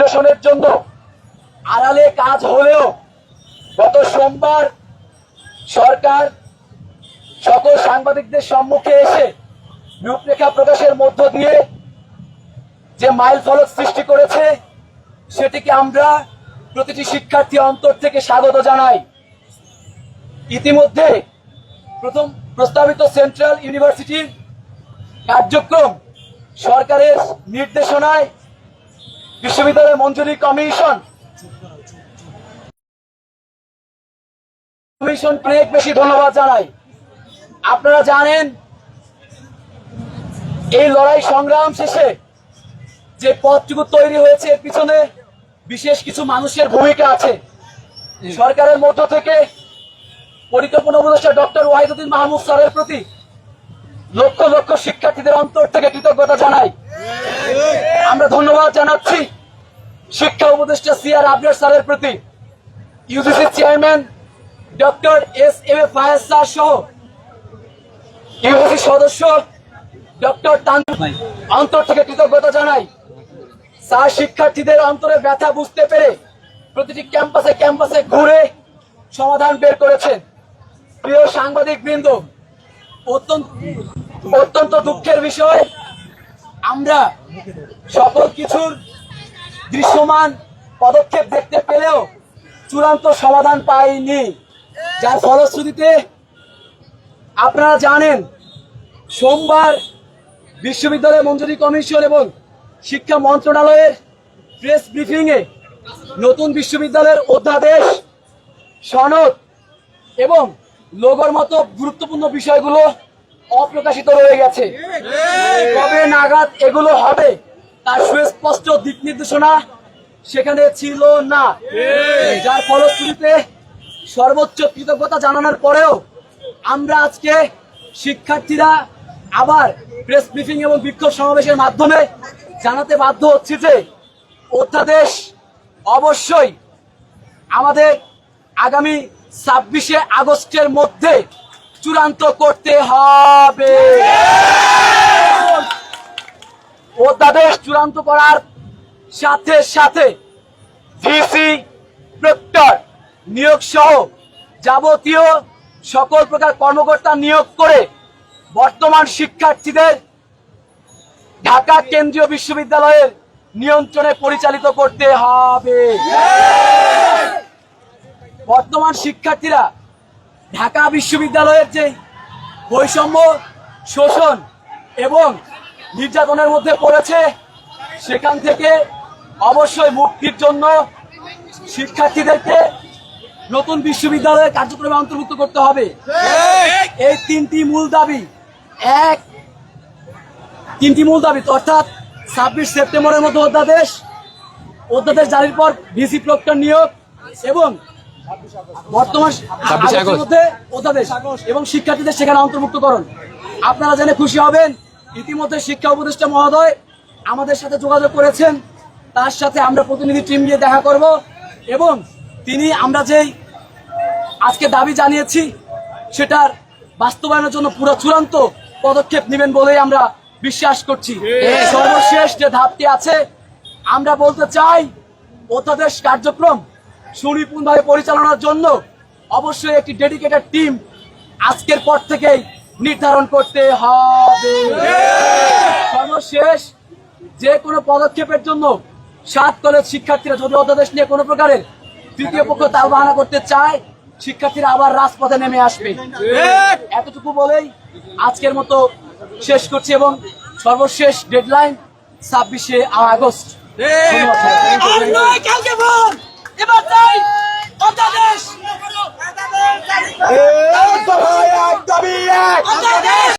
নির্দেশনের জন্য আড়ালে কাজ হলেও গত সোমবার সরকার সকল সাংবাদিকদের সম্মুখে এসে রূপরেখা প্রকাশের মধ্য দিয়ে যে মাইল ফলক সৃষ্টি করেছে, সেটিকে আমরা প্রতিটি শিক্ষার্থী অন্তর থেকে স্বাগত জানাই। ইতিমধ্যে প্রথম প্রস্তাবিত সেন্ট্রাল ইউনিভার্সিটির কার্যক্রম সরকারের নির্দেশনায় বিশ্ববিদ্যালয় মঞ্জুরি কমিশন। কমিশন অনেক বেশি ধন্যবাদ জানাই। আপনারা জানেন, এই লড়াই সংগ্রাম শেষে যে পথটুকু তৈরি হয়েছে এর পিছনে বিশেষ কিছু মানুষের ভূমিকা আছে। সরকারের মধ্য থেকে পরিকল্পনা উপদেষ্টা ডক্টর ওয়াহিদুদ্দিন মাহমুদ স্যারের প্রতি লক্ষ লক্ষ শিক্ষার্থীদের অন্তর থেকে কৃতজ্ঞতা জানাই। আমরা ধন্যবাদ জানাচ্ছি শিক্ষা উপদেষ্টা সিআর আবরার স্যারের প্রতি। UGC chairman doctor S M A Fayaz sir সহ ইউজিসি সদস্য ডক্টর তান অন্তর থেকে কৃতজ্ঞতা জানাই। স্যার, শিক্ষার্থীদের অন্তরে ব্যথা বুঝতে পেরে প্রতিটি ক্যাম্পাসে ক্যাম্পাসে ঘুরে সমাধান বের করেছেন। প্রিয় সাংবাদিক বৃন্দ অত্যন্ত অত্যন্ত দুঃখের বিষয় আমরা সকল কিছুর দৃশ্যমান পদক্ষেপ দেখতে পেলেও চূড়ান্ত সমাধান পাইনি। যার ফলশ্রুতিতে আপনারা জানেন, সোমবার বিশ্ববিদ্যালয় মঞ্জুরি কমিশন এবং শিক্ষা মন্ত্রণালয়ের প্রেস ব্রিফিংয়ে নতুন বিশ্ববিদ্যালয়ের অধ্যাদেশ, সনদ এবং লোগোর মতো গুরুত্বপূর্ণ বিষয়গুলো অপ্রকাশিত রয়ে গেছে। কবে নাগাদ এগুলো হবে? তার সুস্পষ্ট দিক নির্দেশনা সেখানে ছিল না। যার ফলশ্রুতিতে সর্বোচ্চ কৃতজ্ঞতা জানানোর পরেও আমরা আজকে শিক্ষার্থীরা আবার প্রেস ব্রিফিং এবং বিক্ষোভ সমাবেশের মাধ্যমে জানাতে বাধ্য হচ্ছি যে অধ্যাদেশ অবশ্যই আমাদের আগামী ছাব্বিশে আগস্টের মধ্যে চূড়ান্ত করতে হবে। অধ্যাদেশ চূড়ান্ত করার সাথে সাথে ভিসি, প্রক্টর, নিয়োগ সহ যাবতীয় সকল প্রকার কর্মকর্তা নিয়োগ করে বর্তমান শিক্ষার্থীদের ঢাকা কেন্দ্রীয় বিশ্ববিদ্যালয়ের নিয়ন্ত্রণে পরিচালিত করতে হবে। বর্তমান শিক্ষার্থীরা ঢাকা বিশ্ববিদ্যালয়ের যে বৈষম্য শোষণ এবং নির্যাতনের মধ্যে পড়েছে, সেখান থেকে অবশ্যই মুক্তির জন্য শিক্ষার্থীদেরকে নতুন বিশ্ববিদ্যালয়ের কার্যক্রমে অন্তর্ভুক্ত করতে হবে। এই তিনটি মূল দাবি, এক, তিনটি মূল দাবি অর্থাৎ ছাব্বিশ সেপ্টেম্বরের মতো অধ্যাদেশ অধ্যাদেশ জারির পর ভিসি প্রক্টর নিয়োগ এবং বর্তমান মধ্যে অধ্যাদেশ এবং শিক্ষার্থীদের সেখানে অন্তর্ভুক্ত করুন আপনারা জেনে খুশি হবেন ইতিমধ্যে শিক্ষা উপদেষ্টা মহোদয় আমাদের সাথে যোগাযোগ করেছেন। তার সাথে আমরা প্রতিনিধি টিম গিয়ে দেখা করব এবং তিনি আমরা যেই আজকে দাবি জানিয়েছি সেটার বাস্তবায়নের জন্য পুরো চূড়ান্ত পদক্ষেপ নেবেন বলেই আমরা বিশ্বাস করছি। সর্বশেষ যে ধাপটি আছে আমরা বলতে চাই অধ্যাদেশ কার্যক্রম সুনিপুণভাবে পরিচালনার জন্য অবশ্যই একটি ডেডিকেটেড টিম আজকের পর থেকেই নির্ধারণ করতে হবে। সর্বশেষ যে কোনো পদক্ষেপের জন্য সাত কলেজ শিক্ষার্থীরা যদি অধ্যাদেশ নিয়ে কোনো প্রকারের তৃতীয় পক্ষ তাল বাহানা করতে চায়, শিক্ষার্থীরা আবার রাজপথে নেমে আসবে। এতটুকু বলেই আজকের মতো শেষ করছি এবং সর্বশেষ ডেডলাইন ছাব্বিশে আগস্ট। এবার চাই অধ্যাদেশ অধ্যাদেশ